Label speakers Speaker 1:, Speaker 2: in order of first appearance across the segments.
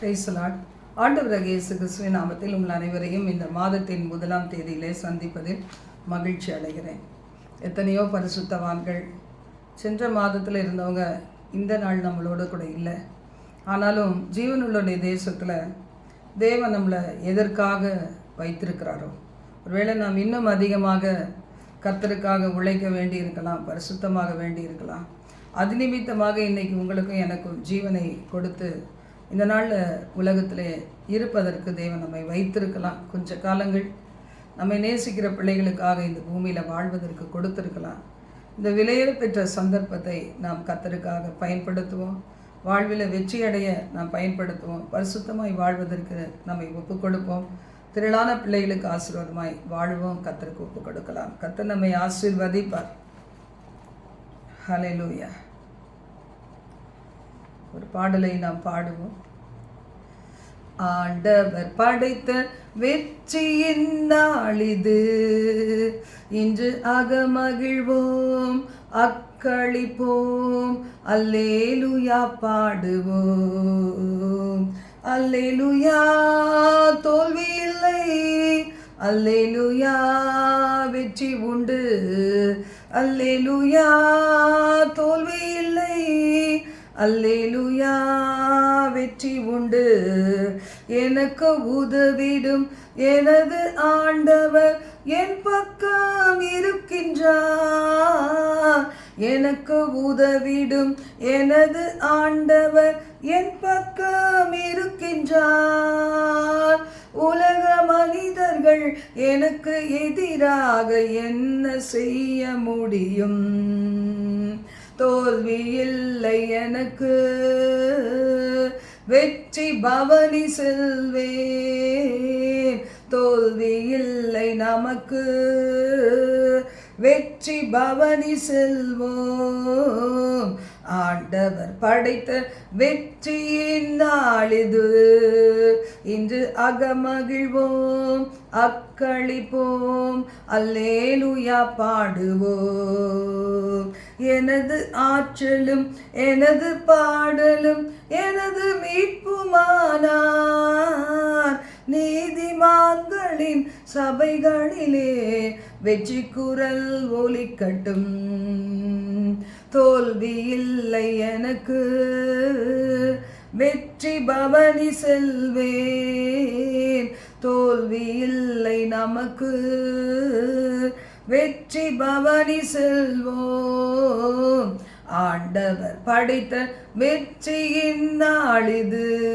Speaker 1: பிரைசலாட் ஆண்டு இயேசு கிறிஸ்துவின் நாமத்தில் உங்கள் அனைவரையும் இந்த மாதத்தின் முதலாம் தேதியிலே சந்திப்பதில் மகிழ்ச்சி அடைகிறேன். எத்தனையோ பரிசுத்தவான்கள் சென்ற மாதத்தில் இருந்தவங்க இந்த நாள் நம்மளோட கூட இல்லை. ஆனாலும் ஜீவனுள்ள தேசத்தில் தேவன் நம்மளை எதற்காக வைத்திருக்கிறாரோ ஒருவேளை நாம் இன்னும் அதிகமாக கத்தருக்காக உழைக்க வேண்டி இருக்கலாம் பரிசுத்தமாக வேண்டி இருக்கலாம் அது நிமித்தமாக இன்றைக்கி உங்களுக்கும் எனக்கும் ஜீவனை கொடுத்து இந்த நாளில் உலகத்தில் இருப்பதற்கு தேவன் நம்மை வைத்திருக்கலாம். கொஞ்ச காலங்கள் நம்மை நேசிக்கிற பிள்ளைகளுக்காக இந்த பூமியில் வாழ்வதற்கு கொடுத்துருக்கலாம். இந்த விலையேற பெற்ற சந்தர்ப்பத்தை நாம் கத்தருக்காக பயன்படுத்துவோம். வாழ்வில் வெற்றி அடைய நாம் பயன்படுத்துவோம். பரிசுத்தமாய் வாழ்வதற்கு நம்மை ஒப்பு கொடுப்போம் திரளான பிள்ளைகளுக்கு ஆசீர்வாதமாய் வாழ்வோம். கத்தருக்கு ஒப்பு கொடுக்கலாம் கத்தர் நம்மை ஆசீர்வதிப்பார். ஹalleluya. ஒரு பாடலை நாம் பாடுவோம். ஆண்டவர் படைத்த வெற்றியின் நாளிது இன்று அகமகிழ்வோம் அக்களிப்போம் அல்லேலுயா பாடுவோம். அல்லேலுயா தோல்வி இல்லை. அல்லேலுயா வெற்றி உண்டு. அல்லேலுயா தோல்வி இல்லை. அல்லேலுயா வெற்றி உண்டு. எனக்கு உதவிடும் எனது ஆண்டவர் என் பக்கம் இருக்கின்றார். எனக்கு உதவிடும் எனது ஆண்டவர் என் பக்கம் இருக்கின்றார். உலக மனிதர்கள் எனக்கு எதிராக என்ன செய்ய முடியும்? தோல்வி இல்லை எனக்கு. வெற்றி பவனி செல்வேன். தோல்வி இல்லை நமக்கு. வெற்றி பவனி செல்வோம். ஆண்டவர் படைத்த வெற்றியின் நாளிது. இன்று அகமகிழ்வோம் அக்களிப்போம் அல்லேலுயா பாடுவோம். எனது ஆற்றலும் எனது பாடலும் எனது மீட்புமானார். நீதிமான்களின் சபைகளிலே வெற்றி குரல் ஒலிக்கட்டும். தோல்வி இல்லை எனக்கு. வெற்றி பவனி செல்வேன். தோல்வி இல்லை நமக்கு. வெற்றி பவனி செல்வோம். ஆண்டவர் படைத்த வெற்றியின் நாளிது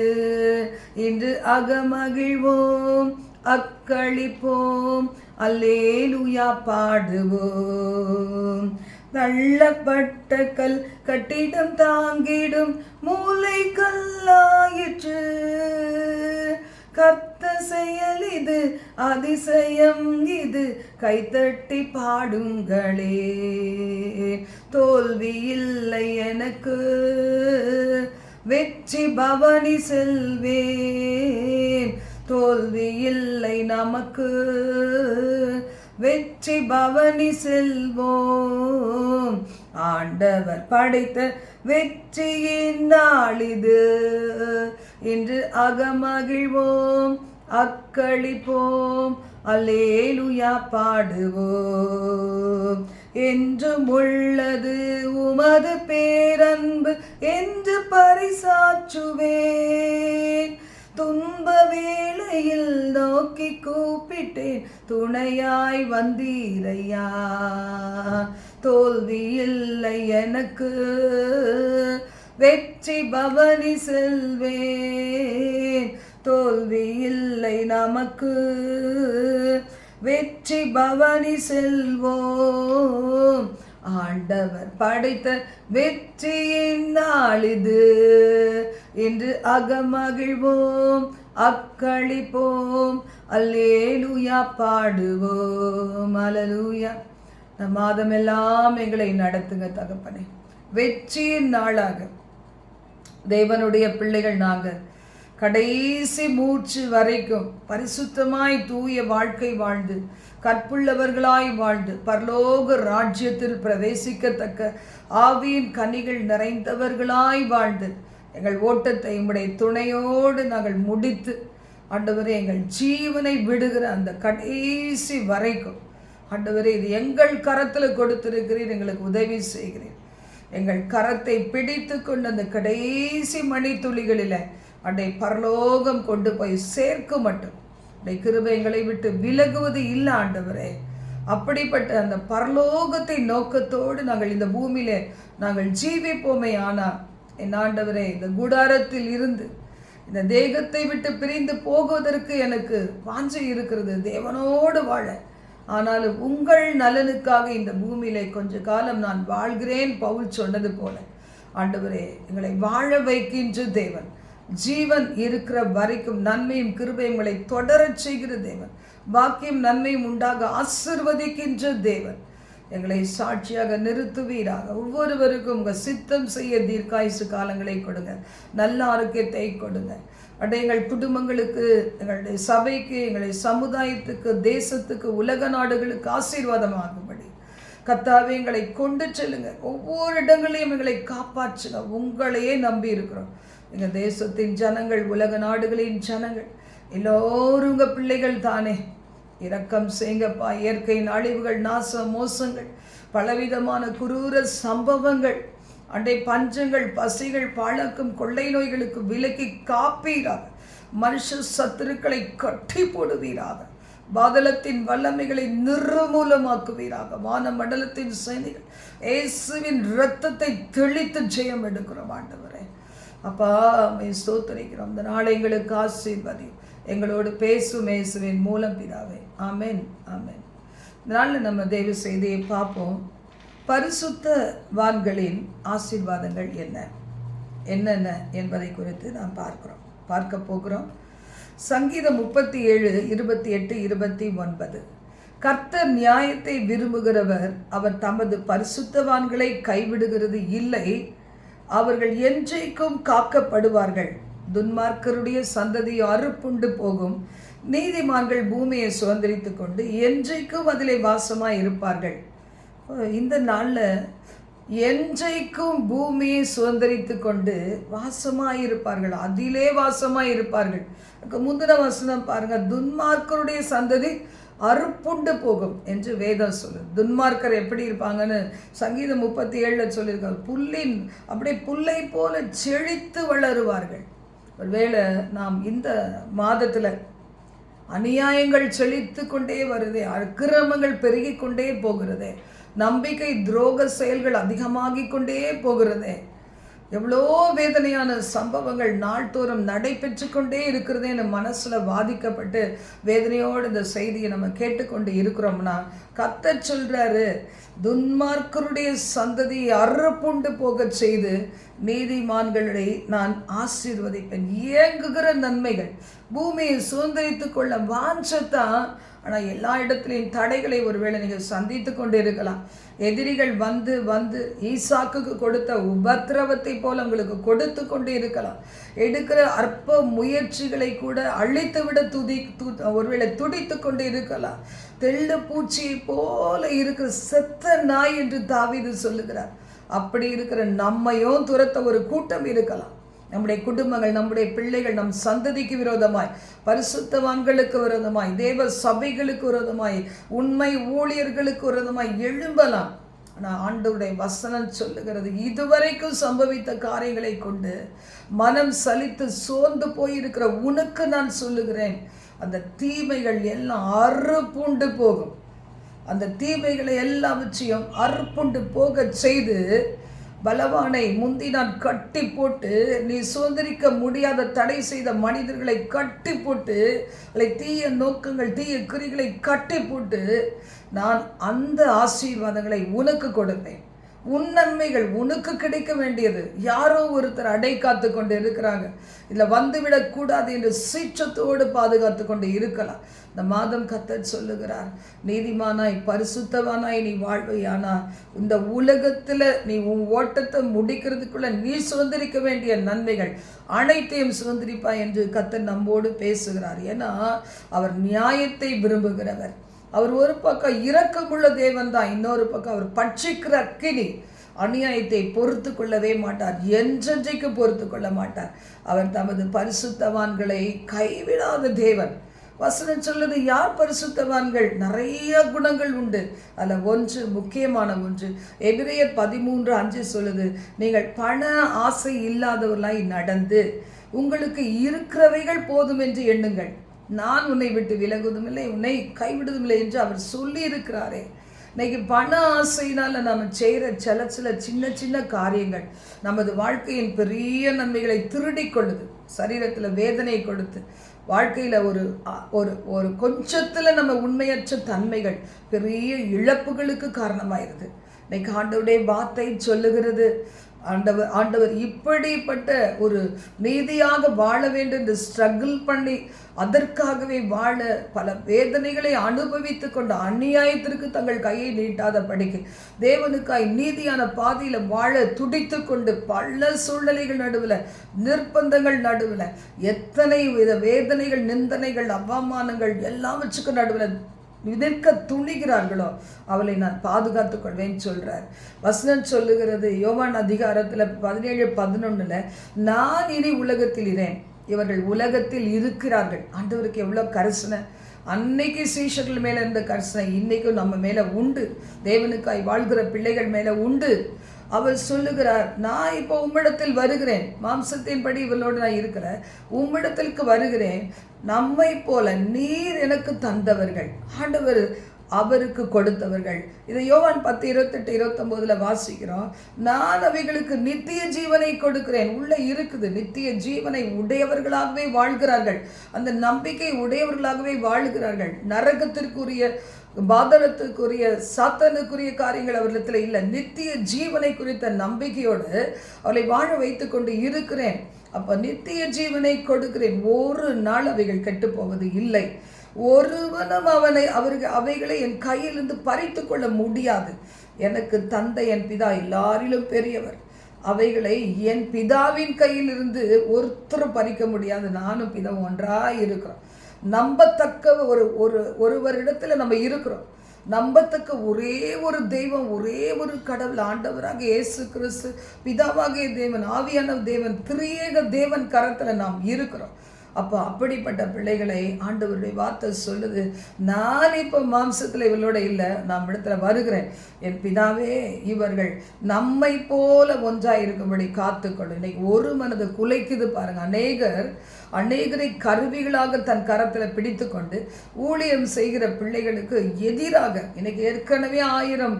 Speaker 1: இன்று அகமகிழ்வோம் அக்களிப்போம் அல்லேலுயா பாடுவோம். தள்ளப்பட்ட கல் கட்டிடம் தாங்கிடும் மூளை கல்லாயிற்று கத்த செயல் இது அதிசயம் இது கைத்தட்டி பாடுங்களே. தோல்வி இல்லை எனக்கு வெற்றி பவனி செல்வேன். தோல்வி இல்லை நமக்கு வெற்றி பவனி செல்வோம். ஆண்டவர் படைத்த வெற்றியின் நாளிது. இன்று அகமகிழ்வோம் அக்களிப்போம் அல்லேலுயா பாடுவோம். என்றும் உள்ளது உமது பேரன்பு என்று பரிசாற்றுவேன். துன்ப வேளையில் நோக்கி கூப்பிட்டேன். துணையாய் வந்தீரையா தோல்வி இல்லை எனக்கு. வெற்றி பவனி செல்வேன் தோல்வி இல்லை நமக்கு. வெற்றி பவனி செல்வோம் ஆண்டவர் படைத்த வெற்றியின் நாளிது என்று அகமகிழ்வோம் அக்களிப்போம் அல்லேலுயா பாடுவோம். அலலூயா இந்த மாதமெல்லாம் எங்களை நடத்துங்க தகப்பனே. வெற்றியின் நாளாக. தேவனுடைய பிள்ளைகள் நாங்கள் கடைசி மூச்சு வரைக்கும் பரிசுத்தமாய் தூய வாழ்க்கை வாழ்ந்து கற்புள்ளவர்களாய் வாழ்ந்து பரலோக ராஜ்யத்தில் பிரவேசிக்கத்தக்க ஆவியின் கனிகள் நிறைந்தவர்களாய் வாழ்ந்து எங்கள் ஓட்டத்தை உடைய துணையோடு நாங்கள் முடித்து ஆண்டவரே எங்கள் ஜீவனை விடுகிற அந்த கடைசி வரைக்கும் ஆண்டவரே இது எங்கள் கரத்தில் கொடுத்திருக்கிறீர் எங்களுக்கு உதவி செய்கிறேன் எங்கள் கரத்தை பிடித்து கொண்டு அந்த கடைசி மணித்துளிகளில் அண்டை பரலோகம் கொண்டு போய் சேர்க்க மட்டும். அண்டை கிருபை எங்களை விட்டு விலகுவது இல்லை ஆண்டவரே. அப்படிப்பட்ட அந்த பரலோகத்தை நோக்கத்தோடு நாங்கள் இந்த பூமியில நாங்கள் ஜீவிப்போமே ஆனால் என் ஆண்டவரே இந்த கூடாரத்தில் இருந்து இந்த தேகத்தை விட்டு பிரிந்து போகுவதற்கு எனக்கு வாஞ்சை இருக்கிறது. தேவனோடு வாழ. ஆனாலும் உங்கள் நலனுக்காக இந்த பூமியிலே கொஞ்ச காலம் நான் வாழ்கிறேன் பவுல் சொன்னது போல. ஆண்டவரே எங்களை வாழ வைக்கின்ற தேவன். ஜீவன் இருக்கிற வரைக்கும் நன்மையும் கிருபையுங்களை தொடரச் செய்கிற தேவன். வாக்கியம் நன்மையும் உண்டாக ஆசிர்வதிக்கின்ற தேவன். எங்களை சாட்சியாக நிறுத்துவீராக. ஒவ்வொருவருக்கும் உங்கள் சித்தம் செய்ய தீர்க்காயுசு காலங்களை கொடுங்க. நல்ல ஆரோக்கியத்தை கொடுங்க. அட எங்கள் குடும்பங்களுக்கு எங்களுடைய சபைக்கு எங்களுடைய சமுதாயத்துக்கு தேசத்துக்கு உலக நாடுகளுக்கு ஆசீர்வாதமாகும்படி கத்தாவே எங்களை கொண்டு செல்லுங்க. ஒவ்வொரு இடங்களையும் எங்களை காப்பாற்றுங்க. உங்களையே நம்பி இருக்கிறோம். எங்கள் தேசத்தின் ஜனங்கள் உலக நாடுகளின் ஜனங்கள் எல்லோரும் உங்கள் பிள்ளைகள் தானே. இரக்கம் சேங்கப்பா இயற்கையின் அழிவுகள் நாச மோசங்கள் பலவிதமான குரூர சம்பவங்கள் அண்டை பஞ்சங்கள் பசிகள் பழக்கம் கொள்ளை நோய்களுக்கு விலக்கி காப்பீராக மனுஷ சத்துருக்களை கட்டி போடுவீராக பாதலத்தின் வல்லமைகளை நிர்மூலமாக்குவீராக வான மண்டலத்தின் சைனிகள் இயேசுவின் இரத்தத்தை தெளித்து ஜெயம் எடுக்கிறோம் ஆண்டவரே. அப்பா அம்மை ஸ்தோத்தரிக்கிறோம். இந்த நாளை எங்களுக்கு ஆசீர்வதியும். எங்களோடு பேசும் இயேசுவின் மூலம் பிதாவே. ஆமேன் ஆமேன். இந்த நாளில் நம்ம தெய்வ செய்தியை பார்ப்போம். பரிசுத்த வான்களின் ஆசீர்வாதங்கள் என்ன? என்னென்ன என்பதை குறித்து நாம் பார்க்குறோம். பார்க்க போகிறோம். சங்கீதம் முப்பத்தி ஏழு இருபத்தி எட்டு இருபத்தி ஒன்பது கர்த்தர் நியாயத்தை விரும்புகிறவர் அவர் தமது பரிசுத்தவான்களை கைவிடுகிறது இல்லை அவர்கள் என்றைக்கும் காக்கப்படுவார்கள். துன்மார்க்கருடைய சந்ததி அறுப்புண்டு போகும். நீதிமான்கள் பூமியை சுதந்திரித்து கொண்டு என்றைக்கும் அதிலே வாசமாக இருப்பார்கள். இந்த நாளில் என்றைக்கும் பூமியை சுதந்திரித்து கொண்டு வாசமாக இருப்பார்கள். அதிலே வாசமாக இருப்பார்கள். முந்தின வசனம் பாருங்கள் துன்மார்க்கருடைய சந்ததி அறுப்புண்டு போகும் என்று வேதம் சொல்லு. துன்மார்க்கர் எப்படி இருப்பாங்கன்னு சங்கீதம் முப்பத்தி ஏழில் சொல்லியிருக்காங்க புல்லின் அப்படியே புல்லை போல செழித்து வளருவார்கள். ஒருவேளை நாம் இந்த மாதத்தில் அநியாயங்கள் செழித்து கொண்டே வருதே அக்கிரமங்கள் பெருகி கொண்டே போகிறதே நம்பிக்கை துரோக செயல்கள் அதிகமாகிக் கொண்டே போகிறதே எவ்வளோ வேதனையான சம்பவங்கள் நாள்தோறும் நடைபெற்று கொண்டே இருக்கிறதேன்னு மனசில் பாதிக்கப்பட்டு வேதனையோடு இந்த செய்தியை நம்ம கேட்டுக்கொண்டு இருக்கிறோம்னா கத்த சொல்கிறாரு துன்மார்க்கருடைய சந்ததியை அறுப்புண்டு போகச் செய்து நீதிமான்களை நான் ஆசீர்வதிப்பேன். இயங்குகிற நன்மைகள் பூமியை சுதந்திரித்து கொள்ள வாஞ்சத்தான் ஆனால் எல்லா இடத்துலையும் தடைகளை ஒருவேளை நீங்கள் சந்தித்து கொண்டு இருக்கலாம் எதிரிகள் வந்து வந்து ஈசாக்குக்கு கொடுத்த உபத்திரவத்தை போல் உங்களுக்கு கொடுத்து கொண்டு இருக்கலாம் எடுக்கிற அற்ப முயற்சிகளை கூட அழித்து விட துதி து ஒருவேளை துடித்து கொண்டு இருக்கலாம் தெள்ள பூச்சியை போல இருக்கிற செத்த நாய் என்று தாவிது சொல்லுகிறார். அப்படி இருக்கிற நம்மையும் துரத்த ஒரு கூட்டம் இருக்கலாம். நம்முடைய குடும்பங்கள் நம்முடைய பிள்ளைகள் நம் சந்ததிக்கு விரோதமாய் பரிசுத்தவான்களுக்கு விரோதமாய் தேவ சபைகளுக்கு விரோதமாய் உண்மை ஊழியர்களுக்கு விரோதமாய் எழும்பலாம். ஆனால் ஆண்டவருடைய வசனம் சொல்லுகிறது இதுவரைக்கும் சம்பவித்த காரியங்களை கொண்டு மனம் சலித்து சோர்ந்து போயிருக்கிற உனக்கு நான் சொல்லுகிறேன். அந்த தீமைகள் எல்லாம் அறுப்புண்டு போகும். அந்த தீமைகளை எல்லாவற்றையும் அறுப்புண்டு போக செய்து பலவானை முந்தி நான் கட்டி போட்டு நீ சுதந்திரிக்க முடியாத தடை செய்த மனிதர்களை கட்டி போட்டு அதை தீய நோக்கங்கள் தீய குறிகளை கட்டி போட்டு நான் அந்த ஆசீர்வாதங்களை உனக்கு கொடுப்பேன். உன் நன்மைகள் உனக்கு கிடைக்க வேண்டியது. யாரோ ஒருத்தர் அடை காத்து கொண்டு இருக்கிறாங்க. இல்லை வந்துவிடக்கூடாது என்று சீற்றத்தோடு பாதுகாத்து கொண்டு இருக்கலாம். இந்த மாதம் கத்தர் சொல்லுகிறார் நீதிமானாய் பரிசுத்தவானாய் நீ வாழ்வையானா இந்த உலகத்தில் நீ உன் ஓட்டத்தை முடிக்கிறதுக்குள்ள நீ சுதந்திரிக்க வேண்டிய நன்மைகள் அனைத்தையும் சுதந்திரிப்பாய் என்று கத்தர் நம்மோடு பேசுகிறார். ஏன்னா அவர் நியாயத்தை விரும்புகிறவர். அவர் ஒரு பக்கம் இரக்கமுள்ள தேவன் தான் இன்னொரு பக்கம் அவர் பட்சிக்கிற அக்கினி அநியாயத்தை பொறுத்து கொள்ளவே மாட்டார் என்றென்றைக்கு பொறுத்து கொள்ள மாட்டார். அவர் தமது பரிசுத்தவான்களை கைவிடாத தேவன். வசனம் சொல்லுது யார் பரிசுத்தவான்கள்? நிறைய குணங்கள் உண்டு. அதில் ஒன்று முக்கியமான ஒன்று. எபிரேயர் பதிமூன்று அஞ்சு சொல்லுது நீங்கள் பண ஆசை இல்லாதவர்களாய் நடந்து உங்களுக்கு இருக்கிறவைகள் போதும் என்று எண்ணுங்கள். நான் உன்னை விட்டு விலகுவதும் இல்லை உன்னை கைவிடுவதும் இல்லை என்று அவர் சொல்லியிருக்கிறாரே. இன்னைக்கு பண ஆசையினால் நம்ம செய்கிற சில சில சின்ன சின்ன காரியங்கள் நமது வாழ்க்கையின் பெரிய நன்மைகளை திருடி கொள்ளுது. சரீரத்தில் வேதனை கொடுத்து வாழ்க்கையில் ஒரு ஒரு ஒரு கொஞ்சத்தில் நம்ம உண்மையற்ற தன்மைகள் பெரிய இழப்புகளுக்கு காரணமாயிருது. இன்னைக்கு ஆண்டவுடைய வார்த்தை சொல்லுகிறது. ஆண்டவர் ஆண்டவர் இப்படிப்பட்ட ஒரு நீதியாக வாழ வேண்டும் என்று ஸ்ட்ரகிள் பண்ணி அதற்காகவே வாழ பல வேதனைகளை அனுபவித்து கொண்ட அநியாயத்திற்கு தங்கள் கையை நீட்டாத படிக்கு. தேவனுக்காய் நீதியான பாதையில் வாழ துடித்து கொண்டு பல சூழ்நிலைகள் நடுவில் நிர்பந்தங்கள் நடுவில் எத்தனை வித வேதனைகள் நிந்தனைகள் அவமானங்கள் எல்லாவற்றுக்கும் நடுவில் எதிர்க்க துணிகிறார்களோ அவளை நான் பாதுகாத்துக் கொள்வேன்னு சொல்கிறார் வசனம் சொல்லுகிறது யோவான் அதிகாரத்தில் பதினேழு பதினொன்றில் நான் இனி உலகத்தில் இரேன் இவர்கள் உலகத்தில் இருக்கிறார்கள். ஆண்டவருக்கு எவ்வளோ கரிசனை. அன்னைக்கு சீஷர்கள் மேலே இருந்த கரிசனை இன்னைக்கும் நம்ம மேலே உண்டு. தேவனுக்காய் வாழ்கிற பிள்ளைகள் மேலே உண்டு. அவர் சொல்லுகிறார் நான் இப்போ உம்மிடத்தில் வருகிறேன். மாம்சத்தின்படி இவளோடு நான் இருக்கிறேன். உம்மிடத்திற்கு வருகிறேன். நம்மை போல நீர் எனக்கு தந்தவர்கள். ஆண்டவர் அவருக்கு கொடுத்தவர்கள். இதை யோவான் பத்து இருபத்தெட்டு இருபத்தொம்போதில் வாசிக்கிறோம். நான் அவைகளுக்கு நித்திய ஜீவனை கொடுக்கிறேன். உள்ளே இருக்குது நித்திய ஜீவனை உடையவர்களாகவே வாழ்கிறார்கள். அந்த நம்பிக்கை உடையவர்களாகவே வாழ்கிறார்கள். நரகத்திற்குரிய பாதனத்துக்குரிய சாத்தனுக்குரிய காரியங்கள் அவர்களிடத்தில் இல்லை. நித்திய ஜீவனை குறித்த நம்பிக்கையோடு அவளை வாழ வைத்து கொண்டு இருக்கிறேன். அப்போ நித்திய ஜீவனை கொடுக்கிறேன். ஒரு நாள் அவைகள் கெட்டுப்போவது இல்லை. ஒருவனும் அவனை அவர்கள் அவைகளை என் கையிலிருந்து பறித்து கொள்ள முடியாது. எனக்கு தந்தை என் பிதா எல்லாரிலும் பெரியவர். அவைகளை என் பிதாவின் கையிலிருந்து ஒருத்தரும் பறிக்க முடியாது. நானும் பிதாவும் ஒன்றாக இருக்கிறோம். நம்பத்தக்க ஒரு ஒரு ஒருவரிடத்துல நம்ம இருக்கிறோம். நம்பத்தக்க ஒரே ஒரு தெய்வம் ஒரே ஒரு கடவுள் ஆண்டவராக இயேசு கிறிஸ்து பிதாவாகிய தேவன் ஆவியான தேவன் திரியேக தேவன் கரத்தில் நாம் இருக்கிறோம். அப்போ அப்படிப்பட்ட பிள்ளைகளை ஆண்டவருடைய வார்த்தை சொல்லுது. நான் இப்போ மாம்சத்தில் இவளோட இல்லை நான் இடத்துல வருகிறேன். என் பிதாவே இவர்கள் நம்மை போல ஒன்றாக இருக்கும்படி காத்துக்கொள்ளும் இன்னைக்கு ஒரு மனது குலைக்குது பாருங்க. அநேகர் அநேகரை கருவிகளாக தன் கரத்தில் பிடித்து கொண்டு ஊழியம் செய்கிற பிள்ளைகளுக்கு எதிராக இன்னைக்கு ஏற்கனவே ஆயிரம்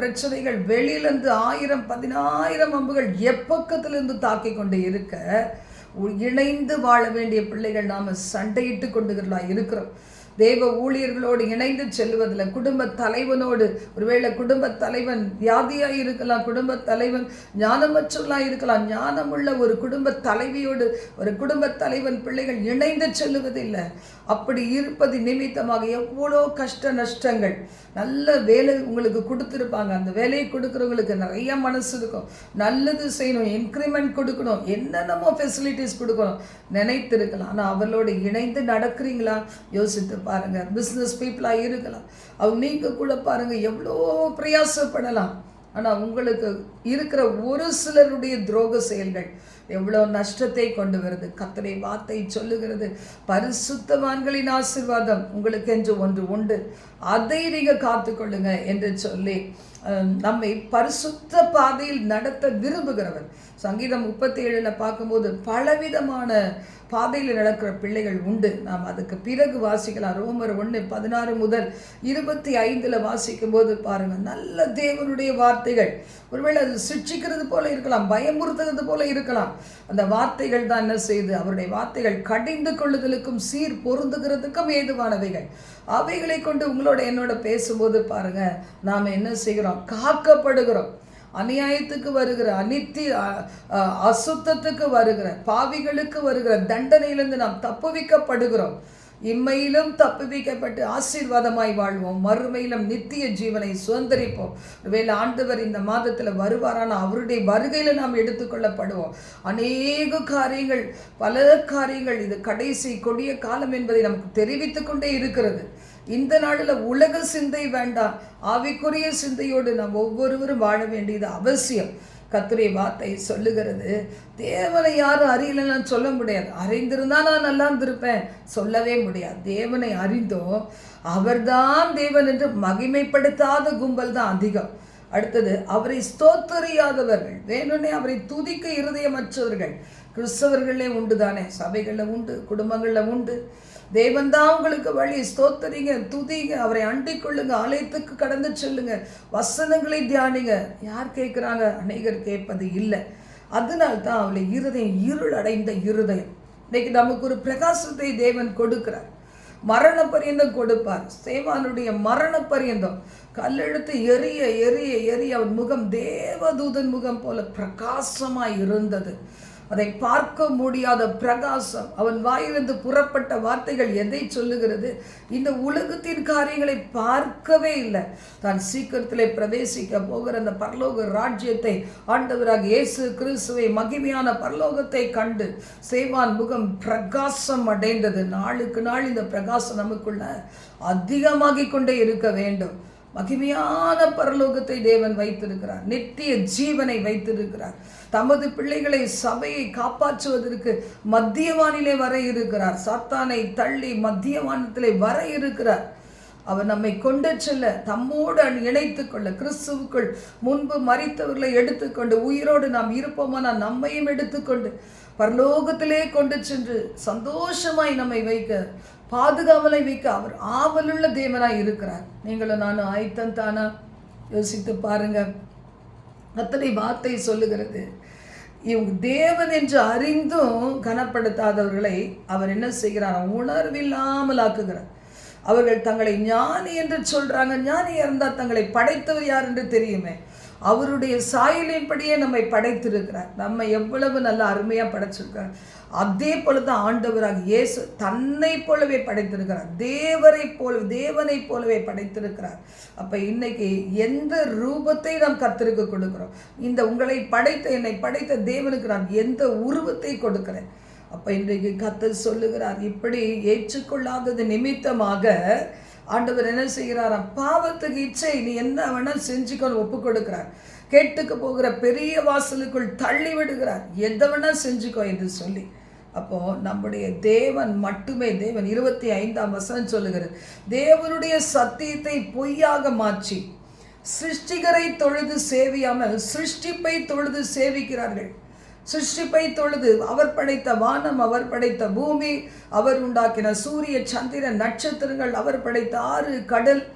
Speaker 1: பிரச்சனைகள் வெளியிலேருந்து ஆயிரம் பதினாயிரம் அம்புகள் எப்பக்கத்திலிருந்து தாக்கி கொண்டு இருக்க இணைந்து வாழ வேண்டிய பிள்ளைகள் நாம் சண்டையிட்டு கொண்டுகளா இருக்கிறோம். தேவ ஊழியர்களோடு இணைந்து செல்வதில் குடும்ப தலைவனோடு ஒருவேளை குடும்ப தலைவன் வியாதியாக இருக்கலாம் குடும்ப தலைவன் ஞானமற்றவர்களாக இருக்கலாம் ஞானமுள்ள ஒரு குடும்ப தலைவியோடு ஒரு குடும்ப தலைவன் பிள்ளைகள் இணைந்து செல்லுவதில்லை. அப்படி இருப்பது நிமித்தமாக எவ்வளோ கஷ்ட நஷ்டங்கள். நல்ல வேலை உங்களுக்கு கொடுத்துருப்பாங்க. அந்த வேலையை கொடுக்குறவங்களுக்கு நிறைய மனசு இருக்கும். நல்லது செய்யணும் இன்க்ரிமெண்ட் கொடுக்கணும் என்னென்னமோ ஃபெசிலிட்டிஸ் கொடுக்கணும். நினைத்திருக்கலாம். ஆனால் அவர்களோடு இணைந்து நடக்கிறீங்களா? யோசித்து பாருங்கள் பிஸ்னஸ் பீப்புளாக இருக்கலாம். அவங்க நீங்கள் கூட பாருங்கள் எவ்வளோ பிரயாசப்படலாம். ஆனால் உங்களுக்கு இருக்கிற ஒரு சிலருடைய துரோக செயல்கள் எவ்வளோ நஷ்டத்தை கொண்டு வருது? கத்தரை வார்த்தை சொல்லுகிறது. பரிசுத்தவான்களின் ஆசீர்வாதம் உங்களுக்கு என்று ஒன்று உண்டு. அதை நீங்கள் காத்துக்கொள்ளுங்க என்று சொல்லி நம்மை பரிசுத்த பாதையில் நடத்த விரும்புகிறவர். சங்கீதம் முப்பத்தி ஏழில் பார்க்கும்போது பலவிதமான பாதையில் நடக்கிற பிள்ளைகள் உண்டு. நாம் அதுக்கு பிறகு வாசிக்கலாம். ரோமர் ஒன்று பதினாறு முதல் இருபத்தி ஐந்தில் வாசிக்கும் போது பாருங்கள் நல்ல தேவனுடைய வார்த்தைகள். ஒருவேளை அது சிக்ஷிக்கிறது போல இருக்கலாம் பயமுறுத்துறது போல இருக்கலாம். அந்த வார்த்தைகள் தான் என்ன செய்து அவருடைய வார்த்தைகள் கடிந்து கொள்ளுதலுக்கும் சீர் பொருந்துகிறதுக்கும் ஏதுவானவைகள். அவைகளை கொண்டு உங்களோட என்னோட பேசும்போது பாருங்கள் நாம் என்ன செய்கிறோம்? காக்கப்படுகிறோம். அநியாயத்துக்கு வருகிற அனித்தி அசுத்தத்துக்கு வருகிற பாவிகளுக்கு வருகிற தண்டனையிலிருந்து நாம் தப்புவிக்கப்படுகிறோம். இம்மையிலும் தப்புவிக்கப்பட்டு ஆசீர்வாதமாய் வாழ்வோம். மறுமையிலும் நித்திய ஜீவனை சுதந்திரிப்போம். ஒருவேளை ஆண்டவர் இந்த மாதத்தில் வருவாரான அவருடைய வருகையில் நாம் எடுத்துக்கொள்ளப்படுவோம். அநேக காரியங்கள் பல காரியங்கள் இது கடைசி கொடிய காலம் என்பதை நமக்கு தெரிவித்துக்கொண்டே இருக்கிறது. இந்த நாளில் உலக சிந்தை வேண்டாம். ஆவிக்குரிய சிந்தையோடு நாம் ஒவ்வொருவரும் வாழ வேண்டியது அவசியம். கத்துரை வார்த்தை சொல்லுகிறது. தேவனை யாரும் அறியலைன்னு சொல்ல முடியாது. அறிந்திருந்தா நான் நல்லா இருந்திருப்பேன். சொல்லவே முடியாது. தேவனை அறிந்தோம். அவர்தான் தேவன் என்று மகிமைப்படுத்தாத கும்பல் தான் அதிகம். அடுத்தது அவரை ஸ்தோத்தரியாதவர்கள். வேணும்னே அவரை துதிக்க இருதயமற்றவர்கள். கிறிஸ்தவர்களே உண்டு தானே. சபைகளில் உண்டு குடும்பங்களில் உண்டு. தேவன் தான் உங்களுக்கு வழி. ஸ்தோத்தரிங்க துதிங்க. அவரை அண்டிக் கொள்ளுங்க ஆலயத்துக்கு கடந்து செல்லுங்க. வசனங்களை தியானிங்க. யார் கேட்குறாங்க? அநேகர் கேட்பது இல்லை. அதனால்தான் அவளை இருதயம் இருள் அடைந்த இருதயம். இன்னைக்கு நமக்கு ஒரு பிரகாசத்தை தேவன் கொடுக்கிறார். மரண பரியந்தம் கொடுப்பார். சேவானுடைய மரண பரியந்தம் கல்லெழுத்து எரிய எரிய எரிய. அவன் முகம் தேவதூதன் முகம் போல பிரகாசமாக இருந்தது. அதை பார்க்க முடியாத பிரகாசம். அவன் வாயிலிருந்து புறப்பட்ட வார்த்தைகள் எதை சொல்லுகிறது? இந்த உலகத்தின் காரியங்களை பார்க்கவே இல்லை. தான் சீக்கிரத்தில் பிரவேசிக்க போகிற அந்த பரலோக ராஜ்யத்தை ஆண்டவராக இயேசு கிறிஸ்துவை மகிமையான பரலோகத்தை கண்டு சேவான் முகம் பிரகாசம் அடைந்தது. நாளுக்கு நாள் இந்த பிரகாசம் நமக்குள்ள அதிகமாகிக் கொண்டே இருக்க வேண்டும். மகிமையான பரலோகத்தை தேவன் வைத்திருக்கிறார். நித்திய ஜீவனை வைத்திருக்கிறார். தமது பிள்ளைகளை சபையை காப்பாற்றுவதற்கு மத்தியவானிலே வர இருக்கிறார். சாத்தானை தள்ளி மத்தியவானத்திலே வர இருக்கிறார். அவர் நம்மை கொண்டு செல்ல தம்மோடு இணைத்து கொள்ள கிறிஸ்துவுக்குள் முன்பு மறித்தவர்களை எடுத்துக்கொண்டு உயிரோடு நாம் இருப்போமானால் நம்மையும் எடுத்துக்கொண்டு பரலோகத்திலே கொண்டு சென்று சந்தோஷமாய் நம்மை வைக்க பாதுகாவலை வைக்க அவர் ஆவலுள்ள தேவனாய் இருக்கிறார். நீங்களும் நானும் ஆயத்தம் தானா? யோசித்து பாருங்கள் அத்தனை வார்த்தை சொல்லுகிறது. இவங்க தேவன் என்று அறிந்தும் கனப்படுத்தாதவர்களை அவர் என்ன செய்கிறார்? உணர்வில்லாமல் ஆக்குகிறார். அவர்கள் தங்களை ஞானி என்று சொல்கிறாங்க ஞானி இருந்தால் தங்களை படைத்தவர் யார் என்று தெரியுமே. அவருடைய சாயலின்படியே நம்மை படைத்திருக்கிறார். நம்ம எவ்வளவு நல்ல அருமையாக படைச்சிருக்கிறார் அதே போல தான் ஆண்டவராக இயேசு தன்னை போலவே படைத்திருக்கிறார். தேவரை போல தேவனை போலவே படைத்திருக்கிறார். அப்போ இன்னைக்கு எந்த ரூபத்தை நாம் கத்திருக்க கொடுக்குறோம்? இந்த உங்களை படைத்த என்னை படைத்த தேவனுக்கு நான் எந்த உருவத்தை கொடுக்கிறேன்? அப்போ இன்றைக்கு கத்தர் சொல்லுகிறார் இப்படி ஏற்றுக்கொள்ளாதது நிமித்தமாக ஆண்டவர் என்ன செய்கிறாராம் பாவத்துக்கு இச்சை. நீ என்ன வேணால் செஞ்சுக்கொண்டு ஒப்பு கொடுக்கிறார் கேட்டுக்கு போகிற பெரிய வாசலுக்குள் தள்ளி விடுகிறார் எதை வேணால் செஞ்சுக்கோ என்று சொல்லி. அப்போ நம்முடைய தேவன் மட்டுமே தேவன் இருபத்தி ஐந்தாம் வசனம் சொல்லுகிறது தேவனுடைய சத்தியத்தை பொய்யாக மாற்றி சிருஷ்டிகரை தொழுது சேவியாமல் சிருஷ்டிப்பை தொழுது சேவிக்கிறார்கள். சிருஷ்டிப்பை தொழுது அவர் படைத்த வானம் அவர் படைத்த பூமி அவர் உண்டாக்கின சூரிய சந்திரன் நட்சத்திரங்கள் அவர் படைத்த ஆறு கடல்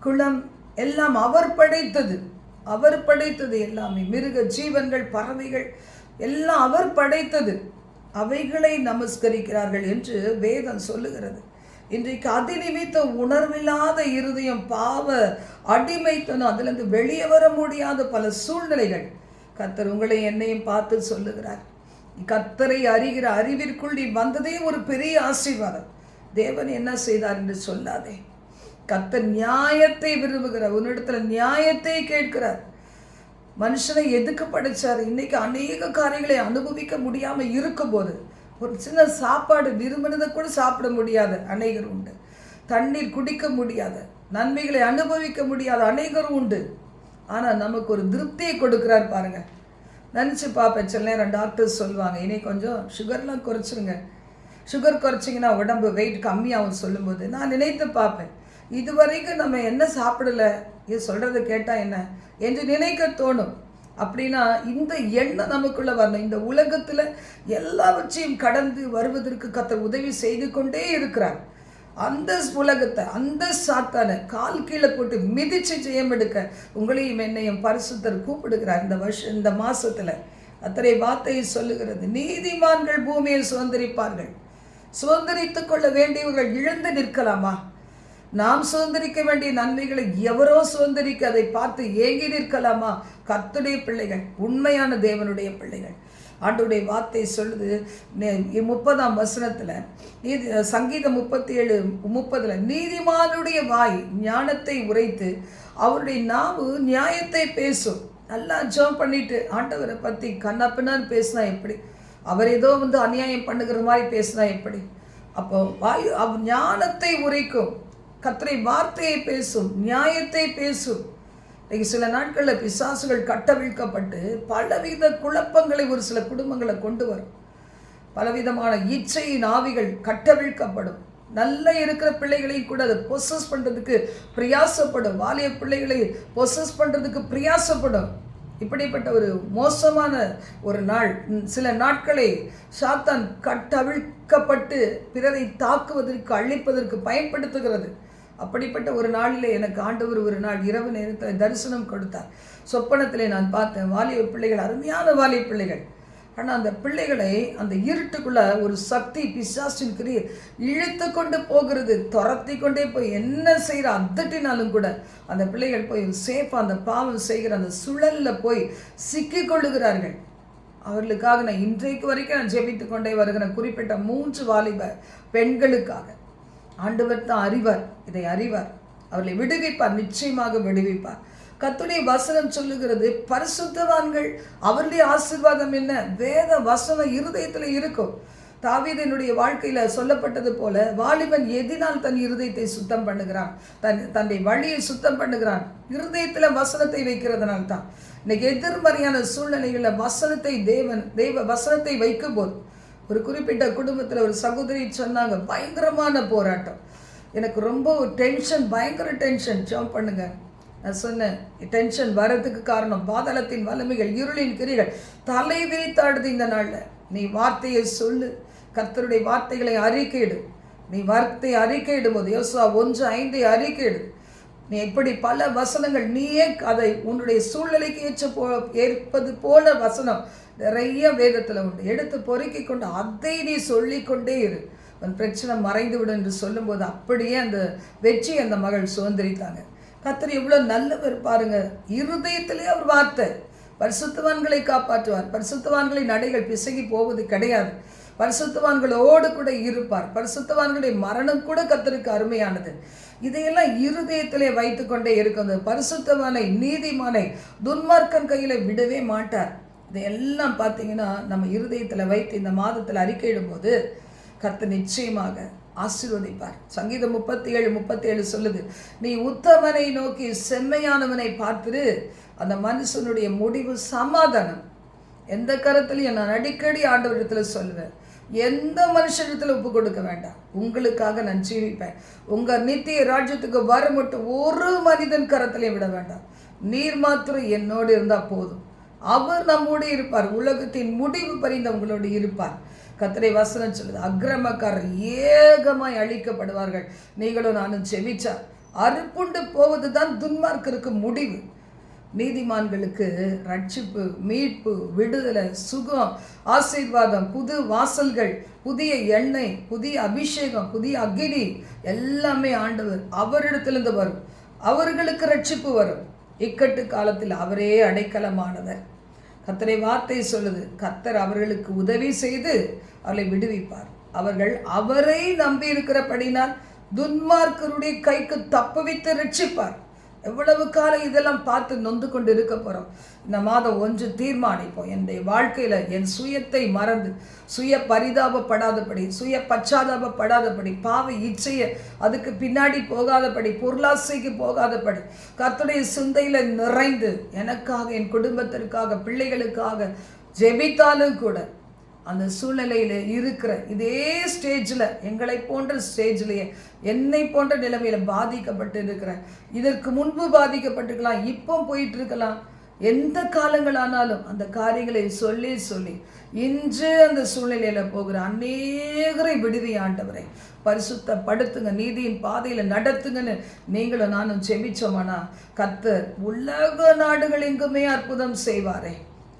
Speaker 1: குளம் எல்லாம் அவர் படைத்தது. அவர் படைத்தது எல்லாமே. மிருக ஜீவன்கள் பறவைகள் எல்லாம் அவர் படைத்தது. அவைகளை நமஸ்கரிக்கிறார்கள் என்று வேதம் சொல்லுகிறது. இன்றைக்கு அதிநிமித்த உணர்வில்லாத இருதயம் பாவ அடிமைத்தனம் அதிலிருந்து வெளியே வர முடியாத பல சூழ்நிலைகள். கத்தர் உங்களை என்னையும் பார்த்து சொல்லுகிறார். கத்தரை அறிகிற அறிவிற்குள் நீ வந்ததே ஒரு பெரிய ஆசீர்வாதம். தேவன் என்ன செய்தார் என்று சொல்லாதே. கத்தர் நியாயத்தை விரும்புகிறார். உன்னிடத்துல நியாயத்தை கேட்கிறார். மனுஷனை எதுக்கு படைச்சார்? இன்னைக்கு அநேக காரியங்களை அனுபவிக்க முடியாமல் இருக்கும்போது ஒரு சின்ன சாப்பாடு விரும்பினதை கூட சாப்பிட முடியாத அநேகர் உண்டு. தண்ணீர் குடிக்க முடியாத நன்மைகளை அனுபவிக்க முடியாத அநேகரும் உண்டு. ஆனால் நமக்கு ஒரு திருப்தியை கொடுக்குறார் பாருங்கள் நினச்சி பார்ப்பேன் சில நேரம் டாக்டர்ஸ் சொல்லுவாங்க இனி கொஞ்சம் சுகர்லாம் குறைச்சிருங்க. சுகர் குறைச்சிங்கன்னா உடம்பு வெயிட் கம்மியாகும் சொல்லும்போது நான் நினைத்து பார்ப்பேன். இது வரைக்கும் நம்ம என்ன சாப்பிடல? இது சொல்கிறத கேட்டால் என்ன? என்று நினைக்க தோணும். அப்படின்னா இந்த எண்ணம் நமக்குள்ளே வரணும். இந்த உலகத்தில் எல்லாவற்றையும் கடந்து வருவதற்கு கத்தர் உதவி செய்து கொண்டே இருக்கிறார். அந்த உலகத்தை அந்த சாத்தானை கால் கீழே போட்டு மிதிச்சு ஜெயம் எடுக்க உங்களையும் என்னையும் பரிசுத்தர் கூப்பிடுகிறார். இந்த வருஷம் இந்த மாசத்துல அத்தனை வார்த்தையை சொல்லுகிறது. நீதிமான்கள் பூமியை சுதந்திரிப்பார்கள். சுதந்திரித்துக் கொள்ள வேண்டியவர்கள் இழந்து நிற்கலாமா? நாம் சுதந்திரிக்க வேண்டிய நன்மைகளை எவரோ சுதந்திரிக்க அதை பார்த்து ஏங்கி நிற்கலாமா? கர்த்துடைய பிள்ளைகள் உண்மையான தேவனுடைய பிள்ளைகள். ஆண்டுடைய வார்த்தை சொல்லுது. நே- முப்பதாம் வசனத்தில் நீதி சங்கீதம் முப்பத்தி ஏழு முப்பதில் நீதிமானுடைய வாய் ஞானத்தை உரைத்து அவருடைய நாவு நியாயத்தை பேசும். நல்லா ஜோம் பண்ணிட்டு ஆண்டவரை பற்றி கண்ணப்பினான்னு பேசினா எப்படி? அவர் ஏதோ வந்து அநியாயம் பண்ணுகிற மாதிரி பேசினா எப்படி? அப்போ வாயு அவ் ஞானத்தை உரைக்கும். கத்திரை வார்த்தையை பேசும் நியாயத்தை பேசும். இன்றைக்கு சில நாட்களில் பிசாசுகள் கட்டவிழ்க்கப்பட்டு பலவித குழப்பங்களை ஒரு சில குடும்பங்களை கொண்டு வரும். பலவிதமான இச்சையின் ஆவிகள் கட்டவிழ்க்கப்படும். நல்ல இருக்கிற பிள்ளைகளையும் கூட அதை பொசஸ் பண்ணுறதுக்கு பிரயாசப்படும். வாலிய பிள்ளைகளை பொசஸ் பண்ணுறதுக்கு பிரயாசப்படும். இப்படிப்பட்ட ஒரு மோசமான ஒரு நாள். சில நாட்களை சாத்தான் கட்டவிழ்க்கப்பட்டு பிறரை தாக்குவதற்கு அழிப்பதற்கு பயன்படுத்துகிறது. அப்படிப்பட்ட ஒரு நாளில் எனக்கு ஆண்டவர் ஒரு நாள் இரவு நேரத்தில் தரிசனம் கொடுத்தார். சொப்பனத்திலே நான் பார்த்தேன் வாலிய பிள்ளைகள் அருமையான வாலிய பிள்ளைகள். ஆனால் அந்த பிள்ளைகளை அந்த இருட்டுக்குள்ள ஒரு சக்தி பிசாசின் கிரியை இழுத்து கொண்டு போகிறது துரத்தி கொண்டே போய் என்ன செய்கிற அதட்டினாலும் கூட அந்த பிள்ளைகள் போய் சேஃபாக அந்த பாவம் செய்கிற அந்த சுழல்ல போய் சிக்கி கொள்ளுகிறார்கள். அவர்களுக்காக நான் இன்றைக்கு வரைக்கும் நான் ஜெபித்து கொண்டே வருகிறேன் குறிப்பிட்ட மூன்று வாலிப பெண்களுக்காக. ஆண்டவர் தான் அறிவார் இதை அறிவார். அவர்களை விடுவிப்பார் நிச்சயமாக விடுவிப்பார். கத்துடைய வசனம் சொல்லுகிறது பரிசுத்தவான்கள் அவருடைய ஆசிர்வாதம் என்ன? வேத வசனம் இருதயத்தில் இருக்கும். தாவீதனுடைய வாழ்க்கையில சொல்லப்பட்டது போல வாலிபன் எதினால் தன் இருதயத்தை சுத்தம் பண்ணுகிறான். தன் தன்னுடைய வழியை சுத்தம் பண்ணுகிறான். இருதயத்துல வசனத்தை வைக்கிறதுனால தான். இன்னைக்கு எதிர்மறையான சூழ்நிலைகளில் வசனத்தை தேவன் தெய்வ வசனத்தை வைக்கும்போது ஒரு குறிப்பிட்ட குடும்பத்தில் ஒரு சகோதரி சொன்னாங்க பயங்கரமான போராட்டம். எனக்கு ரொம்ப டென்ஷன் பயங்கர டென்ஷன் ஜம்ப் பண்ணுங்க. நான் சொன்னேன் டென்ஷன் வர்றதுக்கு காரணம் பாதளத்தின் வலிமைகள் இருளின் கிரிகள். தலை விரித்தாடுது இந்த நாளில். நீ வார்த்தையை சொல்லு. கர்த்தருடைய வார்த்தைகளை அறிக்கையிடு. நீ வார்த்தையை அறிக்கையிடும் போது யோசா ஒன்று ஐந்தை அறிக்கையிடு. நீ இப்படி பல வசனங்கள் நீயே அதை உன்னுடைய சூழ்நிலைக்கு ஏற்ற போ ஏற்பது போல வசனம் நிறைய வேதத்தில் உண்டு. எடுத்து பொறுக்கி கொண்டு அதை நீ சொல்லிக்கொண்டே இரு. உன் பிரச்சனை மறைந்துவிடும் என்று சொல்லும்போது அப்படியே அந்த வெற்றி அந்த மகள் சுதந்திரித்தாங்க. கத்தர் எவ்வளோ நல்லவர் பாருங்க. இருதயத்திலே அவர் வார்த்தை. பரிசுத்தவான்களை காப்பாற்றுவார். பரிசுத்தவான்களின் நடைகள் பிசகி போவது கிடையாது. பரிசுத்தவான்களோடு கூட இருப்பார். பரிசுத்தவான்களுடைய மரணம் கூட கத்தருக்கு அருமையானது. இதையெல்லாம் இருதயத்திலே வைத்துக்கொண்டே இருக்கிறது. பரிசுத்தவானை நீதிமானை துன்மார்க்கன் கையில் விடவே மாட்டார். இதையெல்லாம் பார்த்தீங்கன்னா நம்ம இருதயத்தில் வைத்து இந்த மாதத்தில் அறிக்கையிடும்போது கர்த்த நிச்சயமாக ஆசீர்வதிப்பார். சங்கீதம் முப்பத்தி ஏழு முப்பத்தி ஏழு சொல்லுது நீ உத்தமனை நோக்கி செம்மையானவனை பார்த்துரு. அந்த மனுஷனுடைய முடிவு சமாதானம். எந்த கருத்துலையும் நான் அடிக்கடி ஆண்டவரிடத்தில் சொல்லுவேன். எந்த மனுஷனிடத்தில் ஒப்பு கொடுக்க வேண்டாம். உங்களுக்காக நான் ஜீவிப்பேன். உங்கள் நித்திய ராஜ்யத்துக்கு வர மட்டும் ஒரு மனிதன் கரத்திலையும் விட வேண்டாம். நீர் மாத்திரம் என்னோடு இருந்தால் போதும். அவர் நம்மோடு இருப்பார். உலகத்தின் முடிவு பறிந்த உங்களோடு இருப்பார். கத்திரை வசனம் சொல்லுது அக்கிரமக்காரர் ஏகமாய் அழிக்கப்படுவார்கள். நீங்களும் நானும் செவிச்சா அறுப்புண்டு போவது தான் துன்மார்க்கருக்கு முடிவு. நீதிமான்களுக்கு ரட்சிப்பு மீட்பு விடுதலை சுகம் ஆசீர்வாதம் புது வாசல்கள் புதிய எண்ணெய் புதிய அபிஷேகம் புதிய அக்னி எல்லாமே ஆண்டவர் அவரிடத்திலிருந்து வரும். அவர்களுக்கு ரட்சிப்பு வரும். இக்கட்டு காலத்தில் அவரே அடைக்கலமானவர். கத்தரை வார்த்தை சொல்லுது கத்தர் அவர்களுக்கு உதவி செய்து அவளை விடுவிப்பார். அவர்கள் அவரை நம்பி இருக்கிறபடினால் துன்மார்க்கருடைய கைக்கு தப்புவித்து ரட்சிப்பார். எவ்வளவு காலம் இதெல்லாம் பார்த்து நொந்து கொண்டு இருக்க போகிறோம் இந்த மாதம் ஒன்று தீர்மானிப்போம். என்னுடைய வாழ்க்கையில் என் சுயத்தை மறந்து சுய பரிதாபப்படாதபடி சுய பச்சாதாபப்படாதபடி பாவ இச்சையை அதுக்கு பின்னாடி போகாதபடி பொருளாசைக்கு போகாதபடி கத்துடைய சிந்தையில் நிறைந்து எனக்காக என் குடும்பத்திற்காக பிள்ளைகளுக்காக ஜெபித்தாலும் கூட அந்த சூழ்நிலையில் இருக்கிற இதே ஸ்டேஜில் எங்களை போன்ற ஸ்டேஜ்லேயே என்னை போன்ற நிலைமையில் பாதிக்கப்பட்டு இருக்கிற இதற்கு முன்பு பாதிக்கப்பட்டிருக்கலாம் இப்போ போயிட்டு இருக்கலாம் எந்த காலங்களானாலும் அந்த காரியங்களை சொல்லி சொல்லி இன்று அந்த சூழ்நிலையில் போகிற அநேகரை விடுதி ஆண்டவரை பரிசுத்தப்படுத்துங்க நீதியின் பாதையில் நடத்துங்கன்னு நீங்களும் நானும் செபிச்சோமானா கத்தர் உலக நாடுகள் எங்குமே அற்புதம் செய்வாரே.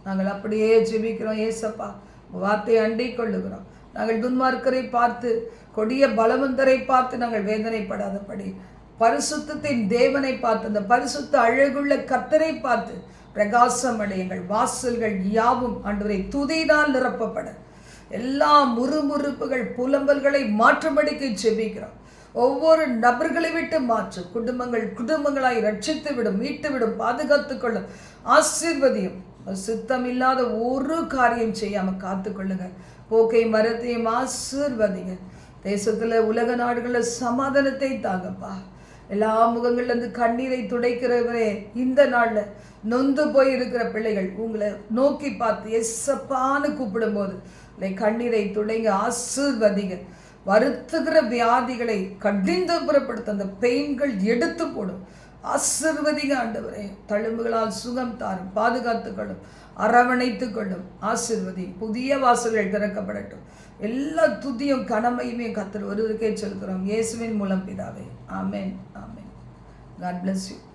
Speaker 1: நாங்கள் அப்படியே ஜெபிக்கிறோம் ஏசப்பா. வார்த்தையை அண்டை கொள்ளுகிறோம். நாங்கள் துன்மார்க்கரை பார்த்து கொடிய பலவந்தரை பார்த்து நாங்கள் வேதனைப்படாதபடி பரிசுத்தத்தின் தேவனை பார்த்து அந்த பரிசுத்த அழகுள்ள கத்தரை பார்த்து பிரகாசம் அடையுங்கள். வாசல்கள் யாவும் அன்றுவரை துதினால் நிரப்பப்பட. எல்லா முறுமுறுப்புகள் புலம்பல்களை மாற்றும்படிக்கு செபிக்கிறோம் ஒவ்வொரு நபர்களை விட்டு மாற்று. குடும்பங்கள் குடும்பங்களாய் ரட்சித்து விடும் மீட்டு விடும் பாதுகாத்துக் கொள்ளும் ஆசிர்வதியும் சுத்தம் இல்லாத ஒரு காரியம் செய்யாமல் காத்துக்கொள்ளுங்க. போக்கை மரத்தையும் ஆசீர்வதிங்க. தேசத்தில் உலக நாடுகளில் சமாதானத்தை தாங்கப்பா. எல்லா முகங்கள்லேருந்து கண்ணீரை துடைக்கிறவரே இந்த நாளில் நொந்து போய் இருக்கிற பிள்ளைகள் உங்களை நோக்கி பார்த்து எஸ்ஸப்பான்னு கூப்பிடும்போது இல்லை கண்ணீரை துடைங்க ஆசீர்வதிங்க. வருத்துகிற வியாதிகளை கடிந்து புறப்படுத்த அந்த பெயின்கள் எடுத்து போடும். ஆசிர்வதிக ஆண்டவரே. தழும்புகளால் சுகம் தாரும் பாதுகாத்து கொள்ளும் அரவணைத்துக் கொள்ளும் ஆசிர்வதி. புதிய வாசல்கள் திறக்கப்படட்டும். எல்லா துதியும் கனமையுமே கத்தர் ஒருவருக்கே செலுத்துகிறோம். இயேசுவின் மூலம் பிதாவே. ஆமேன் ஆமேன். God bless you